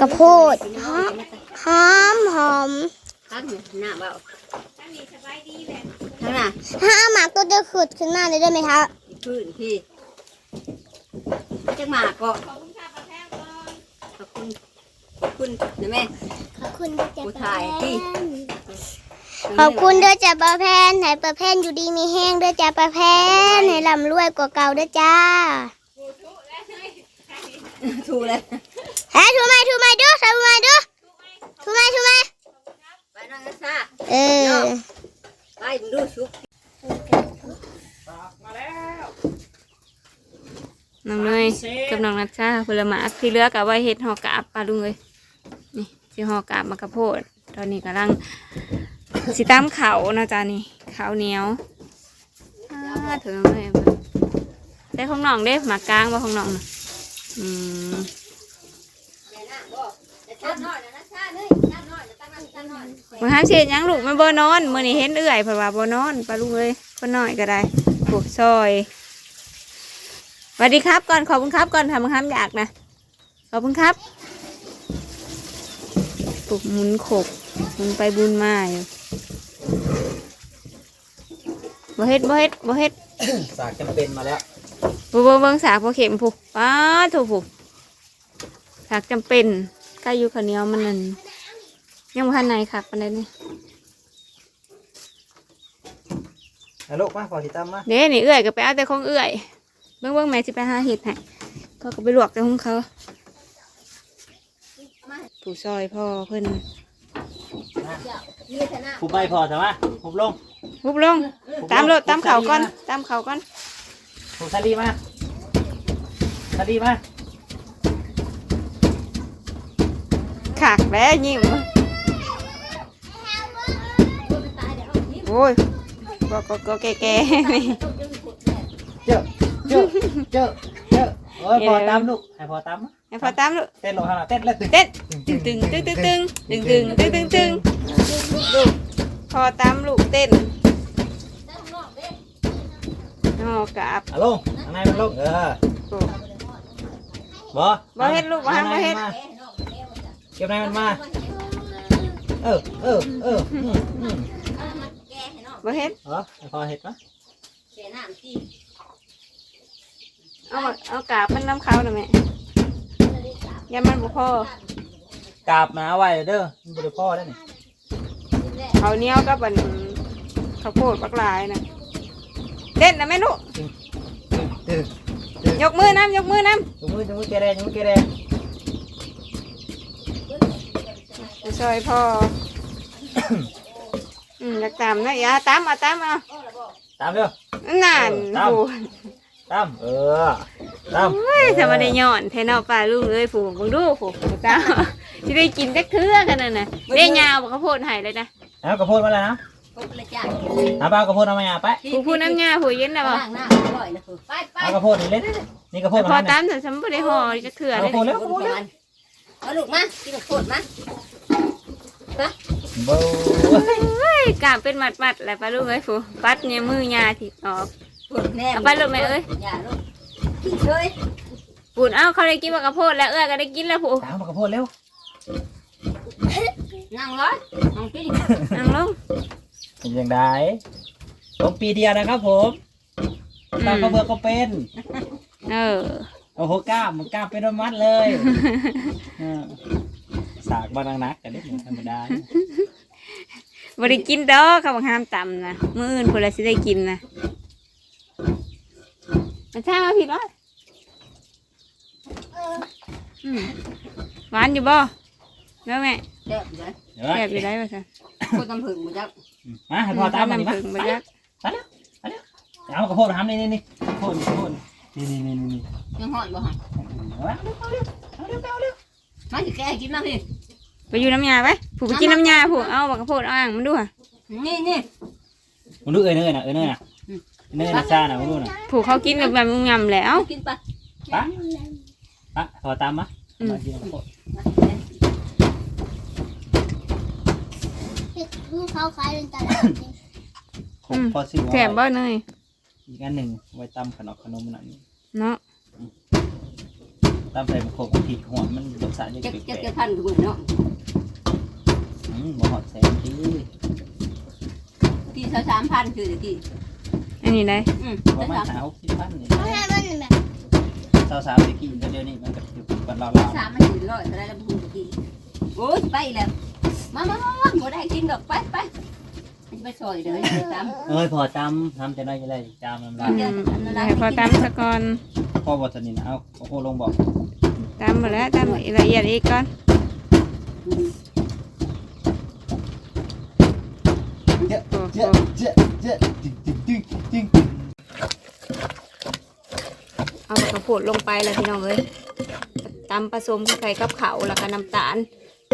กระโพดหอมหอมข้างหน้าเบาข้างหน้าถ้าเอาหมากตัวจะขุดขึ้นมาเลยได้ไหมคะพื้นพี่จังหมากก็ขอบคุณขอบคุณขอบคุณนะแม่ขอบคุณด้วยจ้ะกูถ่ายสิขอบคุณด้วยจ้ะป้าแพนให้ป้าแพนอยู่ดีมีแห้งด้วยจ้ะป้าแพนให้ร่ำรวยกว่าเก่าด้วยจ้าถูกเลย เฮ้ยถูไหมถูไหมดูถูไหมดูถูไหมถูไหมไปนั่งกันซะเออไปดูชุบน้องเนยกับน้องนัชชาผลไม้ที่เหลือกับไว้เฮ็ดห่อกาบปลาลุงเลยนี่สิห่อกาบมะกระโพด ตอนนี้กำลังสิตามเขาเนาะจ้านี่เขาวเหนียวอ่าเถอะน้องเนยได้ของน้องเด้หมากกลางว่าของน้องน่ะอืม ชาน้อยนะชาเนยชาน้ อยตั้งนั่งชาน้อยมื่อห้ามเสียหยังลูกมันบ่นอนมื่อนี้เห็นเอื่อยเพราะว่าบ่นอนปลาลุงเลยคนน้อยก็ได้ปลูกซอยสวัสดีครับก่อนขอบคุณครับก่อนทำมาห้ามอยากนะขอบคุณครับปลูกหมุนขบหมุนไปบุญมาอยู่บ่เฮ็ดบ่เฮ็ดบ่เฮ็ดสากจำเป็นมาแล้วบ่เบิ่งเบิ่งสากบ่เข็มผูกป้าถูกผูกสากจำเป็นใกล้อยู่ข้าวเหนียวมันนั่น ยังบ่ทันไหนคักปานใดนี่นะลูกมาพอสิตามมาเด้นี่เอื้อยก็ไปเอาแต่ของเอื้อยเบิ่งเบิ่งแม่สิไปหาเห็ดให้ก็ก็ไปลวกแต่ของเขาผู้ซอยพ่อเพิ่นนี่ชนะผูไม่พอใช่ไหมผูลงหุบลง ตามรถตามเขาก่อน ตามเขาก่อนผูซาลีมาซาลีมาขากแล้วยิ้มโอ้ยก็ก็ก็แก่ๆนี่เจอเจอเจอเจอโอ้ยพอตามลูกให้พอตามให้พอตามลูกเต้นลง Ôi Có có có kè kè Chợ Chợ Chợ Chợ. Ôi phò tắm lụ Hãy phò tắm Hãy phò tắm lụ Tên lộ hàng là tên là từng Tên. Từng từng từng từng từng Từng từng từng từng từng Lụ Phò tắm lụ tên. Nó cạp Alo Thằng này mình lụng Ờ Bỏ Bỏ hết lụ Bỏ hết Kiếm này mình mà. Ừ ừ ừ ừ ừ. บ่บ่เฮ็ดลูกบ่ห้ามบ่เฮ็ดเก็บในมันมาเออเออเอออืมอืมแกให้น้องบ่เฮ็ดเออให้พอเห็ดปะแกน้ำที่เอามาเอากราบมันน้ำเขาหน่อยแม่อย่ามันบ่พอกราบมาไว้เด้อมันบ่ได้พ่อได้อนี่เขาวเหนียวกับอันข้าวโพดบักหลายนะเต้นนะแม่ลูกตึงยกมือน้ำยกมือน้จุมือจุมือเกเรจุมือเกเรำจะช่วยพ่อ อืมอยากตามนะอย่าตามเอาตามเอาตามเด้อนานตาม ผูตามเออตามเฮ้ยทำไมได้ย้อนเทนเอาปลาลูกเอ้ยผูมึงดูผูตามที่ได้กินจักเทื่อกันน่ะนะได้ยาวบอกข้าวโพดใหายเลยนะเอากระโพดมาแล้วนะปุ๊บเลยจ้าเอาไปเอากระโพดเอามาอย่าไปผูพูดน้ำยาผูเย็นนะบ่ล้างหน้าอร่อยนะไปไปเอากระโพดนี่เล่นนี่กระโพดพอมาตาเนี่ยมแต่ฉันไม่ได้ห่อจักเทื่อเอาเลกยระโพดแล้วบนมันเอาลูกมากินโคตรมาเบ้เฮ้ย กล้ามเป็นมัดมัดๆแหละปลาลูกเอ้ยผูปัดเนี่ยมือยาถิออกปวดแน่เอาไปลูกแม่เอ้ย อย่าลูกกินเลยปูนเอ้าเขาได้กินมะกระโพดแล้วเอ้ยก็ได้กินแล้วผูตามกระโพดเร็วนั่งร้อยนั่งกินนั่งลงเป็นยังไงลงปีเดียวนะครับ ผมอืตามมกระเบือก็เป็น เออโอ้โหกล้ามมันกล้ามเป็นมัดเลยเออสากบานังนักแต่เล็กธรรมดา บริกินดอกเขาบอกห้ามตำนะมื้ออื่นคนละสิได้กินนะมันช่างมาผิดวะอืมหวานอยู่บ่แล้วแม่แซ่บเลยเดี๋ยวแซ่บอยู่ได้ป่ะจ๊ะคนตำผึ่งมาจักมาให้พอตามมาดิน้ำมาผึ้งมาจักเอากระโพดมาทำนี่นี่นี่กระโพดกระโพดนี่นี่นี่นี่ยังหอดบ่ฮะเอาเร็วเอาเร็วเอาเร็วเอาเร็วมาสิแกกินมาพี่ ไปอยู่น้ำยาไปผูกไปกินน้ำยาผูกเอาบักกระโพดเอาอ่างมันดูค่ะนี่นี่มึงดูเอ้ยเนยน่ะเอ้ยเนยน่ะเนยน่ะชาน่ะมึงดูน่ะผูกเขากินแบบแบบงำแล้วกินไปปะปะพอตามมามากินกระโพดเขาขายเป็นตลาดผมพอซื้อแซ่บบ่เนยอีกอันหนึ่งไว้ตำขนมขนมนั่นเนาะตามใส่บุกโขกกับผิดหัวมันรสชาติยังเจ็ดแปเจ็ดลเจ็กดพันกับมึงเนาะๆอืม บ่หอดแสนดีกี่สามพันคือกี่อันนี้ได้อืมประมาณสามหาหกสิบพันนี่เพราะฉะนั้นมันแบบสาวสาวตะกี้ก็เดี๋ยวนี้มันก็อยู่กันเราสามมันถึงร้อยอะไรแล้วพูดกี่โอ้ยไปแล้วมามามาบ่ได้กินดอกไปไปไปซอยเลยตามๆเอ้ยพอจำทำจะได้จะได้จำมันได้อืมให้พอตำซะก่อนพ่อบทสนิทนะเอาโอ้โหลงบอกตำหมดแล้วตำละเอียดอีกก่อน เยอะโอ้โหเยอะเยอะเยอะจริงจริงจริงจริงเอากระโพดลงไปแล้วพี่น้องเอ้ยตำผสมใส่กับเขาแล้วก็น้ำตาล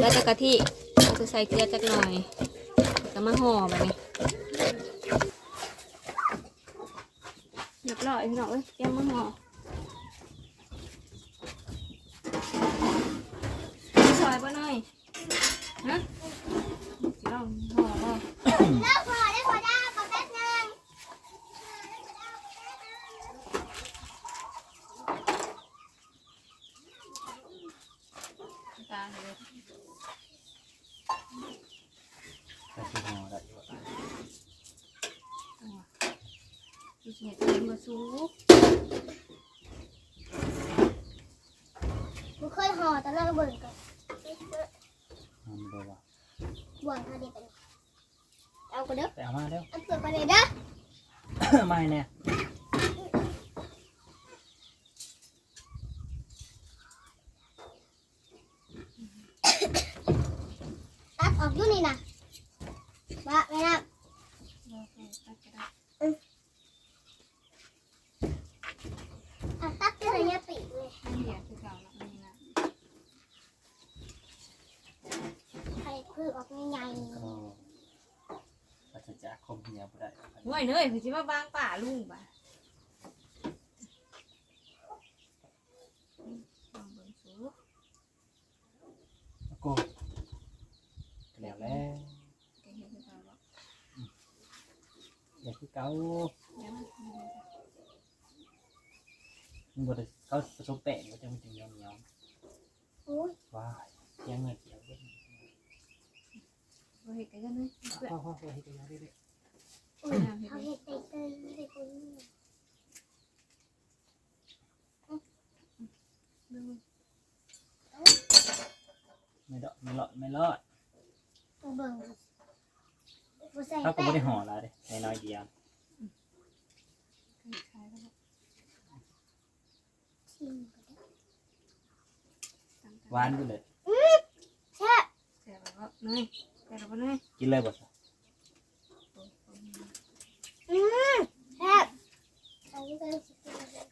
แล้วก็กะทิเราจะใส่เกลือจักหน่อยแล้วก็มาห่อแบบนี้เรียบร้อยพี่น้องเอ้ยเตรียมมาห่อซอยบ่หน่อยฮะสิลองห่อบ่ แล้วพอได้พอได้ขอแป๊บนึง ตาเลย แต่ที่ห่อได้อยู่อะ ดูสิ เห็นมาสูกกูเคยห่อตอนแรกเบิ่งก่อนทำเลยว่ะบ่วงเขาดีไปเอาก็เด้อแต่เอามาเร็วเอาเปลือกไปเลยเด้อไม่แน่ตัดออกอยู่นี่นะบะไม่นับอะตัดที่ไหนเนี่ย ปีกเลยใครคือออกใหญ่ก็ปราศจากคมเหนียวบ่ได้ห่วยเนยคือสิว่าบางป่าลุงป่ะลองเบิ่งสูแล้วก็แล้วแล้วแกเห็นหรือเปล่าบ่อย่าคือเก่าแล้วมันมันบ่ได้ เขาผสมแป้งก็จะมันจะเหนียวเหนียวๆโอ้ยว้ายเสียงเงินเสียงเงินบ่เห็นกันจังเลยเพื่อนพ่อพ่อพ่อเฮ็ดได้ยังได้เลยอุ้ยเขาเห็ดไตเตยไม่ได้คุยไม่รอดไม่รอดไม่รอดตัวเบิ่งกูใส่เขาก็แป้ไม่งได้ห่ออะไรในน้อยเดียว คล้ายๆแล้ว ชิมหวานอยู่เลยแช่บเสียแบบว่าเนยแต่เราบ่เนยกินเลยบ่ซะอืมแซ่บอันนี้ก็สิกินเลย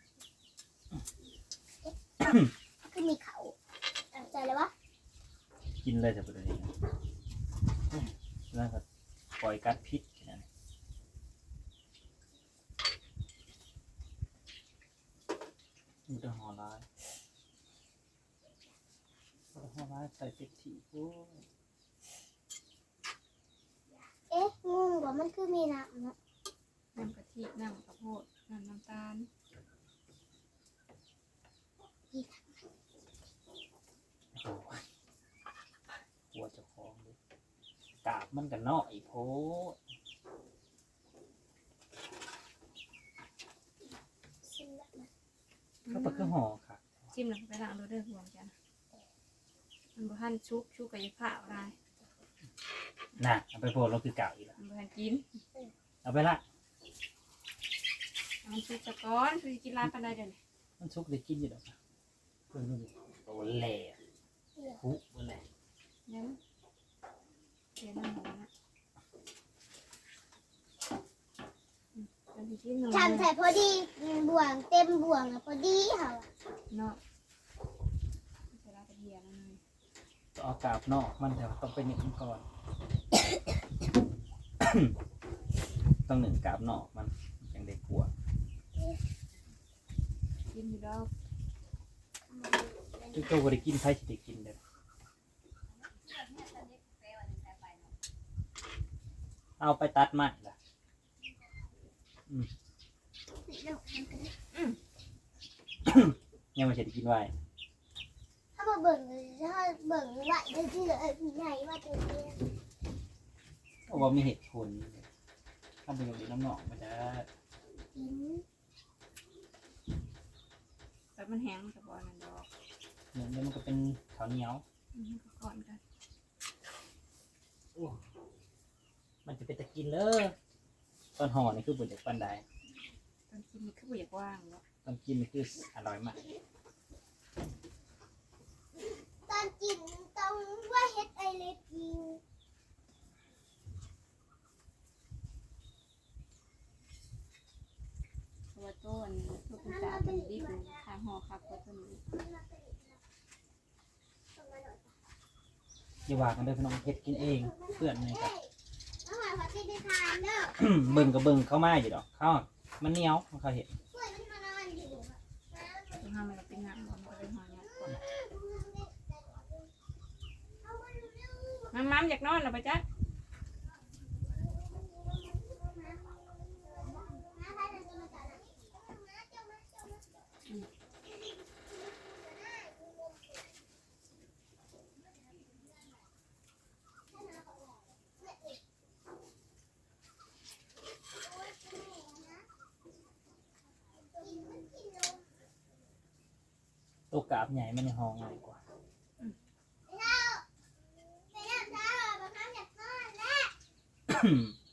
คือมีเขาอะใจเลยวะกินเลยจะเป็นอะไรนะแล้วก็ปล่อยกัดพิษแค่นั้นมันจะห่อลายห่อลายใส่ เป็ดถีโอ้ยเอ๊ะงงว่ามันคือมีน้ำเนอะน้ำกะทิน้ำข้าวโพดน้ำน้ำตาลโอ้ยหัวเจะคลองเลยกาบมันกันเนาะไอ้โพดชิมแบบนั้นก็ปลาคือห่อค่ะชิมแล้วไปล้างรถเด้อห่วงจ้ะ มันบ่ทันชุกชุกกับยาผ้าอะไรน่ะเอาไปโพดเราคือเก่าอีกแล้วมันบ่ทันกินเอาไปละเอามันชุกจะก้อนคือกินร้านปานใดเดี๋ยวนี้มันชุกได้กินอยู่ดอกนะเพิ่งรู้ดิโอ้แหล่คุบ่แหล่เดี๋ยวเดี๋ยวน้ำหมูนะอืมมันสิกินหนูทำใส่พอดีบ่วงเต็มบ่วงอะพอดีเหรอเนาะใส่ลายกระเทียมแล้วเนย เอากาบนอกมันแต่ว่าต้องไปหนึ่งก่อน ต้องหนึ่งกาบนอกมันยังได้กลัวกินอยู่ดอกทุกตัวบริกินไพ่สิได้กินเด้อเอาไปตัดไม้ล่ะยังไม่ใช่ได้กินไว้ว่าเบิ่งถ้าเบิ่งไหวได้ที่เลยใหญ่มาถึงเนี่ยเพราะว่ามีเหตุผลถ้าเป็นอยู่น้ำหนองมันจะกินแต่มันแห้งมันกับบอนันดอกเหมือนมันก็เป็นขาวเหนียวอืมก็ก่อนกันมันจะเป็นตะกินเลยตอนห่อนี่คือบนจากปันไดตอนกินนี่คือบ่อยากว่างเนาะตอนกินนี่คืออร่อยมาก อนกินต้องว่าเฮ็ดไอเล็กกินเพราะว่าต้นตัวคุณตาเป็นดิบทางห่อครับก็ต้นนี้อย่าว่ากันเด้อพี่น้องเฮ็ดกินเองเพื่อนนี่ก็น้องหอยขอติดในทานเด้อเบิ่งกับเบิ่งเข้ามาอยู่ดอกเข้ามันเหนียวมันเขาเห็นช่วยมันมานอนอยู่ตัวห้ามันก็เป็นน้ำมันก็เลยห่อเนี่ยก่อน มันมัมอยากนอนเหรอปะจ๊ะตัวกราบใหญ่มันในห้องง่ายกว่า hmm.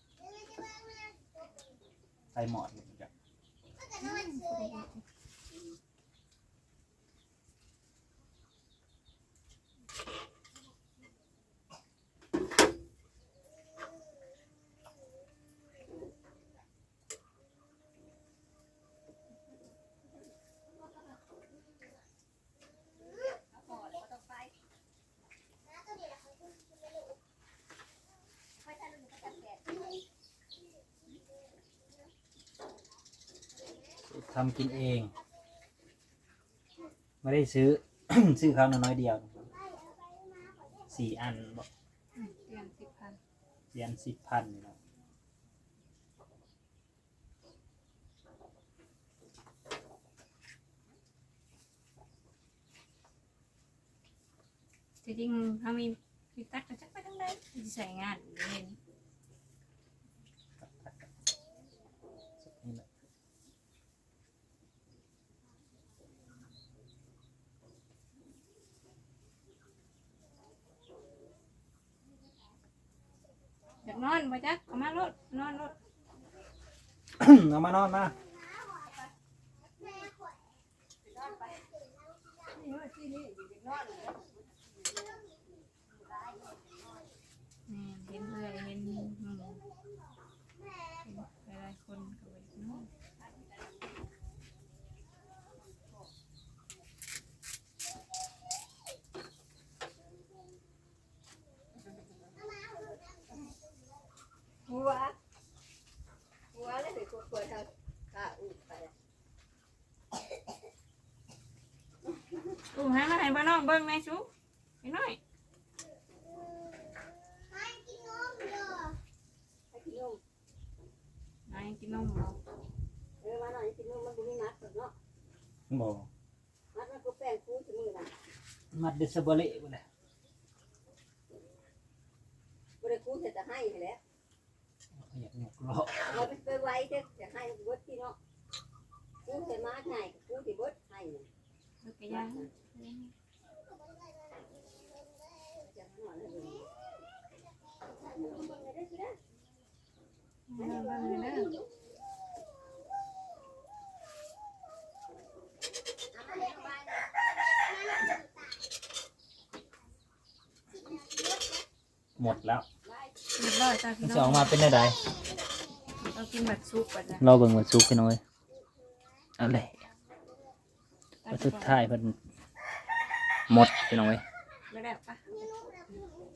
ทำกินเอง ไม่ได้ซื้อ ซื้อเขาน้อยๆเดียวสี่อันบอกอืมเดือนสิบพันเรียนสิบพันเนาะจริงๆถ้ามีมีตักก็จักไปทั้งใดที่ใส่งานเรียน นี่แหละ อยากนอนปะจ๊ะเอามารถนอนรถเอามานอนมานี่เห็นเอื่อยเห็นหมูเห็นหลายๆคนก็ไปนอน หัวหัวแล้วถึงควรทำข้าอุ้มไป อู้ให้มาให้ บ้านนอกเบิ่งในอยชุบไปหน่อยให้กินนมเด้อให้กินนมนายกินนมเหรอเออมาหน่อยกินนมมันบุมีมัดเนาะบอกมัดมันก็แป้งฟูถึงมือน่ะมัดเดซเบอร์เล่ไปเลยบ่ได้คูเสร็จจะให้แหละอยากหยกล้อเราไปไว้เด้อจะให้เบิดที่เนาะคูเสร็จมาให้คูที่เบิดให้น่ะเลิกไปย่าง จะหน่อยเลยเบิ่งเบิ่งเลยเด้อหมดแล้วเรียบร้อยจ้าพี่มันน้จะออองกมาเป็นอะไรเรากินแบบซุปอะจ้ะรอเบิ่งว่าซุกกันหน่อยเอาเลยว่าสุดท้ายเพิ่นหมดไปหน่อยไม่ได้ปะ Yeah.